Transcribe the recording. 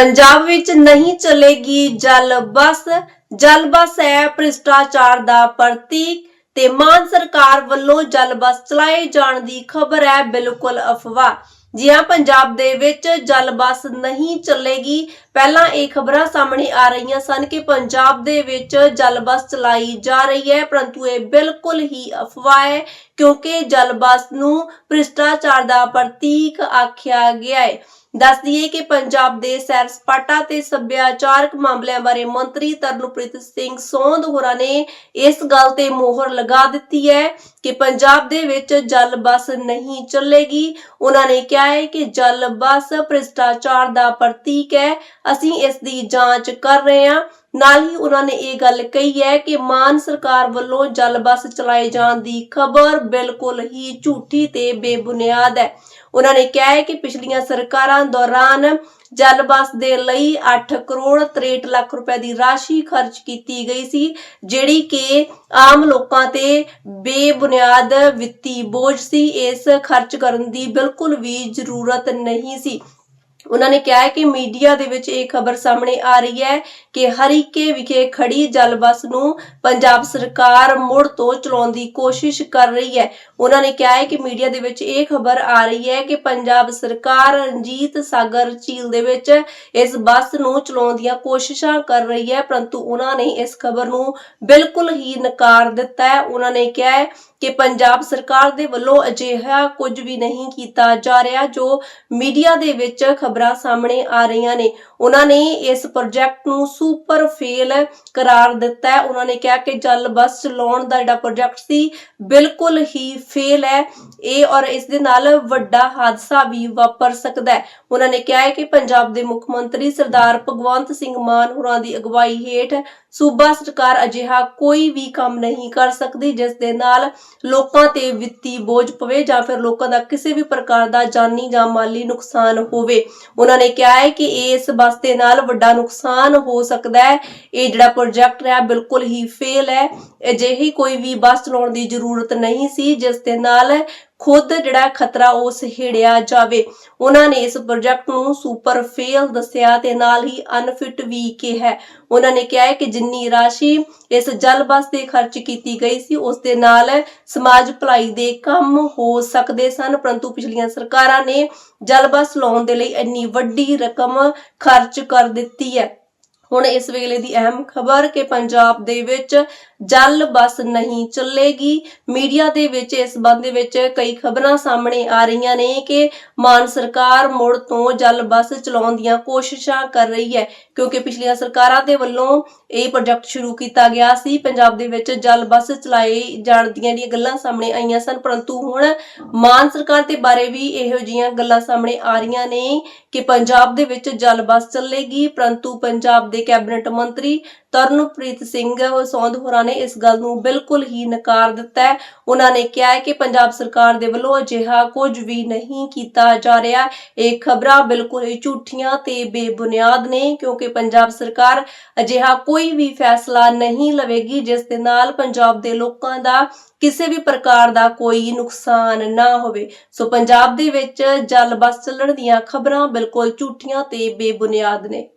ਪੰਜਾਬ ਵਿੱਚ ਨਹੀਂ ਚੱਲੇਗੀ ਜਲ ਬੱਸ। ਜਲ ਬੱਸ ਹੈ ਭ੍ਰਿਸ਼ਟਾਚਾਰ ਦਾ ਪ੍ਰਤੀਕ ਤੇ ਮਾਨ ਸਰਕਾਰ ਵੱਲੋਂ ਜਲ ਬੱਸ ਚਲਾਏ ਜਾਣ ਦੀ ਖਬਰ ਹੈ ਬਿਲਕੁਲ ਅਫਵਾਹ। ਜੀ ਹਾਂ ਪੰਜਾਬ ਦੇ ਵਿੱਚ ਜਲ ਬੱਸ ਨਹੀਂ ਚੱਲੇਗੀ ਪਹਿਲਾਂ ਇਹ ਖਬਰਾਂ ਸਾਹਮਣੇ ਆ ਰਹੀਆਂ ਸਨ ਕਿ ਪੰਜਾਬ ਦੇ ਵਿੱਚ ਜਲ ਬੱਸ ਚਲਾਈ ਜਾ ਰਹੀ ਹੈ, ਪਰੰਤੂ ਇਹ ਬਿਲਕੁਲ ਹੀ ਅਫਵਾਹ ਹੈ, ਕਿਉਂਕਿ ਜਲ ਬੱਸ ਨੂੰ ਭ੍ਰਿਸ਼ਟਾਚਾਰ ਦਾ ਪ੍ਰਤੀਕ ਆਖਿਆ ਗਿਆ ਹੈ। ਦੱਸ ਦਈਏ ਕਿ ਪੰਜਾਬ ਦੇ ਸੈਰ ਸਪਾਟਾ ਤੇ ਸੱਭਿਆਚਾਰਕ ਮਾਮਲਿਆਂ ਬਾਰੇ ਮੰਤਰੀ ਤਰਨਪ੍ਰੀਤ ਸਿੰਘ ਸੋਂਧ ਹੋਰਾਂ ਨੇ ਇਸ ਗੱਲ ਤੇ ਮੋਹਰ ਲਗਾ ਦਿੱਤੀ ਹੈ ਕਿ ਪੰਜਾਬ ਦੇ ਵਿੱਚ ਜਲ ਬੱਸ ਨਹੀਂ ਚੱਲੇਗੀ। ਉਹਨਾਂ ਨੇ ਕਿਹਾ ਹੈ ਕਿ ਜਲ ਬੱਸ ਭ੍ਰਿਸ਼ਟਾਚਾਰ ਦਾ ਪ੍ਰਤੀਕ ਹੈ ਅਸੀਂ ਇਸ ਦੀ ਜਾਂਚ ਕਰ ਰਹੇ ਹਾਂ। ਨਾਲ ਹੀ ਉਹਨਾਂ ਨੇ ਇਹ ਗੱਲ ਕਹੀ ਹੈ ਕਿ ਮਾਨ ਸਰਕਾਰ ਵੱਲੋਂ ਜਲ ਬੱਸ ਚਲਾਏ ਜਾਣ ਦੀ ਖਬਰ ਬਿਲਕੁਲ ਹੀ ਝੂਠੀ ਤੇ ਬੇਬੁਨਿਆਦ ਹੈ। ਉਹਨਾਂ ਨੇ ਕਿਹਾ ਹੈ ਕਿ ਪਿਛਲੀਆਂ ਸਰਕਾਰਾਂ ਦੌਰਾਨ ਜਲ ਬੱਸ ਦੇ ਲਈ 8 ਕਰੋੜ 63 ਲੱਖ ਰੁਪਏ ਦੀ ਰਾਸ਼ੀ ਖਰਚ ਕੀਤੀ ਗਈ ਸੀ, ਜਿਹੜੀ ਕਿ ਆਮ ਲੋਕਾਂ ਤੇ ਬੇਬੁਨਿਆਦ ਵਿੱਤੀ ਬੋਝ ਸੀ। ਇਸ ਖਰਚ ਕਰਨ ਦੀ ਬਿਲਕੁਲ ਵੀ ਜ਼ਰੂਰਤ ਨਹੀਂ ਸੀ। ਉਹਨਾਂ ਨੇ ਕਿਹਾ ਹੈ ਕਿ ਮੀਡੀਆ ਦੇ ਵਿੱਚ ਇਹ ਖਬਰ ਸਾਹਮਣੇ ਆ ਰਹੀ ਹੈ ਕਿ ਹਰੀਕੇ ਵਿਖੇ ਖੜੀ ਜਲ ਬੱਸ ਨੂੰ ਪੰਜਾਬ ਸਰਕਾਰ ਮੁੜ ਤੋਂ ਚਲਾਉਣ ਦੀ ਕੋਸ਼ਿਸ਼ ਕਰ ਰਹੀ ਹੈ। ਉਹਨਾਂ ਨੇ ਕਿਹਾ ਹੈ ਕਿ ਮੀਡੀਆ ਦੇ ਵਿੱਚ ਇਹ ਖਬਰ ਆ ਰਹੀ ਹੈ ਕਿ ਪੰਜਾਬ ਸਰਕਾਰ ਰਣਜੀਤ ਸਾਗਰ ਝੀਲ ਦੇ ਵਿੱਚ ਇਸ ਬੱਸ ਨੂੰ ਚਲਾਉਣ ਦੀਆਂ ਕੋਸ਼ਿਸ਼ਾਂ ਕਰ ਰਹੀ ਹੈ, ਪਰੰਤੂ ਉਹਨਾਂ ਨੇ ਇਸ ਖਬਰ ਨੂੰ ਬਿਲਕੁਲ ਹੀ ਨਕਾਰ ਦਿੱਤਾ ਹੈ। ਉਹਨਾਂ ਨੇ ਕਿਹਾ ਹੈ ਕਿ ਪੰਜਾਬ ਸਰਕਾਰ ਦੇ ਵੱਲੋਂ ਅਜਿਹਾ ਕੁਝ ਵੀ ਨਹੀਂ ਕੀਤਾ ਜਾ ਰਿਹਾ ਜੋ ਮੀਡੀਆ ਦੇ ਵਿੱਚ ਖਬਰਾਂ ਸਾਹਮਣੇ ਆ ਰਹੀਆਂ ਨੇ। ਉਹਨਾਂ ਨੇ ਇਸ ਪ੍ਰੋਜੈਕਟ ਨੂੰ ਸੁਪਰ ਫੇਲ ਕਰਾਰ ਦਿੱਤਾ ਹੈ। ਉਹਨਾਂ ਨੇ ਕਿਹਾ ਕਿ ਜਲ ਬੱਸ ਚਲਾਉਣ ਦਾ ਜਿਹੜਾ ਪ੍ਰੋਜੈਕਟ ਸੀ, ਬਿਲਕੁਲ ਹੀ ਫੇਲ ਹੈ। ਇਹ ਔਰ ਇਸ ਦੇ ਨਾਲ ਵੱਡਾ ਹਾਦਸਾ ਵੀ ਵਾਪਰ ਸਕਦਾ ਹੈ। ਉਹਨਾਂ ਨੇ ਕਿਹਾ ਹੈ ਕਿ ਪੰਜਾਬ ਦੇ ਮੁੱਖ ਮੰਤਰੀ ਸਰਦਾਰ ਭਗਵੰਤ ਸਿੰਘ ਮਾਨ ਹੋਰਾਂ ਦੀ ਅਗਵਾਈ ਹੇਠ ਸੂਬਾ ਸਰਕਾਰ ਅਜਿਹਾ ਕੋਈ ਵੀ ਕੰਮ ਨਹੀਂ ਕਰ ਸਕਦੀ, ਜਿਸ ਦੇ ਨਾਲ ਲੋਕਾਂ ਤੇ ਵਿੱਤੀ ਬੋਝ ਪਵੇ ਜਾਂ ਫਿਰ ਲੋਕਾਂ ਦਾ ਕਿਸੇ ਵੀ ਪ੍ਰਕਾਰ ਦਾ ਜਾਨੀ ਜਾਂ ਮਾਲੀ ਨੁਕਸਾਨ ਹੋਵੇ। ਉਹਨਾਂ ਨੇ ਕਿਹਾ ਹੈ ਕਿ ਇਸ ਬੱਸ ਦੇ ਨਾਲ ਵੱਡਾ ਨੁਕਸਾਨ ਹੋ ਸਕਦਾ ਹੈ। ਇਹ ਜਿਹੜਾ ਪ੍ਰੋਜੈਕਟ ਹੈ ਬਿਲਕੁਲ ਹੀ ਫੇਲ ਹੈ। ਅਜਿਹੀ ਕੋਈ ਵੀ ਬੱਸ ਚਲਾਉਣ ਦੀ ਜ਼ਰੂਰਤ ਨਹੀਂ ਸੀ, ਜਿਸ ਦੇ ਨਾਲ ਖੁਦ ਜਿਹੜਾ ਖਤਰਾ ਉਹ ਸਹੇੜਿਆ ਜਾਵੇ। ਉਹਨਾਂ ਨੇ ਇਸ ਪ੍ਰੋਜੈਕਟ ਨੂੰ ਸੁਪਰ ਫੇਲ ਦੱਸਿਆ ਤੇ ਨਾਲ ਹੀ ਅਨਫਿਟ ਵੀ ਕਿਹਾ। ਉਹਨਾਂ ਨੇ ਕਿਹਾ ਹੈ ਕਿ ਜਿੰਨੀ ਰਾਸ਼ੀ ਇਸ ਜਲ ਬੱਸ ਤੇ ਖਰਚ ਕੀਤੀ ਗਈ ਸੀ, ਉਸ ਦੇ ਨਾਲ ਸਮਾਜ ਭਲਾਈ ਦੇ ਕੰਮ ਹੋ ਸਕਦੇ ਸਨ, ਪਰੰਤੂ ਪਿਛਲੀਆਂ ਸਰਕਾਰਾਂ ਨੇ ਜਲ ਬੱਸ ਲਾਉਣ ਦੇ ਲਈ ਇੰਨੀ ਵੱਡੀ ਰਕਮ ਖਰਚ ਕਰ ਦਿੱਤੀ ਹੈ। ਹੁਣ ਇਸ ਵੇਲੇ ਦੀ ਅਹਿਮ ਖਬਰ ਕਿ ਪੰਜਾਬ ਦੇ ਵਿੱਚ ਜਲ ਬੱਸ ਨਹੀਂ ਚੱਲੇਗੀ। ਮੀਡੀਆ ਦੇ ਵਿੱਚ ਇਸ ਸੰਬੰਧ ਵਿੱਚ ਕਈ ਖਬਰਾਂ ਸਾਹਮਣੇ ਆ ਰਹੀਆਂ ਨੇ ਕਿ ਮਾਨ ਸਰਕਾਰ ਮੁੜ ਤੋਂ ਜਲ ਬੱਸ ਚਲਾਉਣ ਦੀਆਂ ਕੋਸ਼ਿਸ਼ਾਂ ਕਰ ਰਹੀ ਹੈ, ਕਿਉਂਕਿ ਪਿਛਲੀਆਂ ਸਰਕਾਰਾਂ ਦੇ ਵੱਲੋਂ ਇਹ ਪ੍ਰੋਜੈਕਟ ਸ਼ੁਰੂ ਕੀਤਾ ਗਿਆ ਸੀ। ਪੰਜਾਬ ਦੇ ਵਿੱਚ ਜਲ ਬੱਸ ਚਲਾਏ ਜਾਣ ਦੀਆਂ ਜਿਹੜੀਆਂ ਗੱਲਾਂ ਸਾਹਮਣੇ ਆਈਆਂ ਸਨ, ਪਰੰਤੂ ਹੁਣ ਮਾਨ ਸਰਕਾਰ ਦੇ ਬਾਰੇ ਵੀ ਇਹੋ ਜਿਹੀਆਂ ਗੱਲਾਂ ਸਾਹਮਣੇ ਆ ਰਹੀਆਂ ਨੇ ਕਿ ਪੰਜਾਬ ਦੇ ਵਿੱਚ ਜਲ ਬੱਸ ਚੱਲੇਗੀ, ਪਰੰਤੂ ਪੰਜਾਬ ਦੇ ਦੇ ਕੈਬਨਿਟ ਮੰਤਰੀ ਤਰਨਪ੍ਰੀਤ ਸਿੰਘ ਸੌਂਦ ਹੋਰਾਂ ਨੇ ਇਸ ਗੱਲ ਨੂੰ ਬਿਲਕੁਲ ਹੀ ਨਕਾਰ ਦਿੱਤਾ ਹੈ। ਉਹਨਾਂ ਨੇ ਕਿਹਾ ਹੈ ਕਿ ਪੰਜਾਬ ਸਰਕਾਰ ਦੇ ਵੱਲੋਂ ਅਜਿਹਾ ਕੁਝ ਵੀ ਨਹੀਂ ਕੀਤਾ ਜਾ ਰਿਹਾ। ਇਹ ਖਬਰਾਂ ਬਿਲਕੁਲ ਹੀ ਝੂਠੀਆਂ ਤੇ ਬੇਬੁਨਿਆਦ ਨੇ, ਕਿਉਂਕਿ ਪੰਜਾਬ ਸਰਕਾਰ ਅਜਿਹਾ ਕੋਈ ਵੀ ਫੈਸਲਾ ਨਹੀਂ ਲਵੇਗੀ, ਜਿਸ ਦੇ ਨਾਲ ਪੰਜਾਬ ਦੇ ਲੋਕਾਂ ਦਾ ਕਿਸੇ ਵੀ ਪ੍ਰਕਾਰ ਦਾ ਕੋਈ ਨੁਕਸਾਨ ਨਾ ਹੋਵੇ। ਸੋ ਪੰਜਾਬ ਦੇ ਵਿੱਚ ਜਲ ਬੱਸ ਚੱਲਣ ਦੀਆਂ ਖਬਰਾਂ ਬਿਲਕੁਲ ਝੂਠੀਆਂ ਤੇ ਬੇਬੁਨਿਆਦ ਨੇ।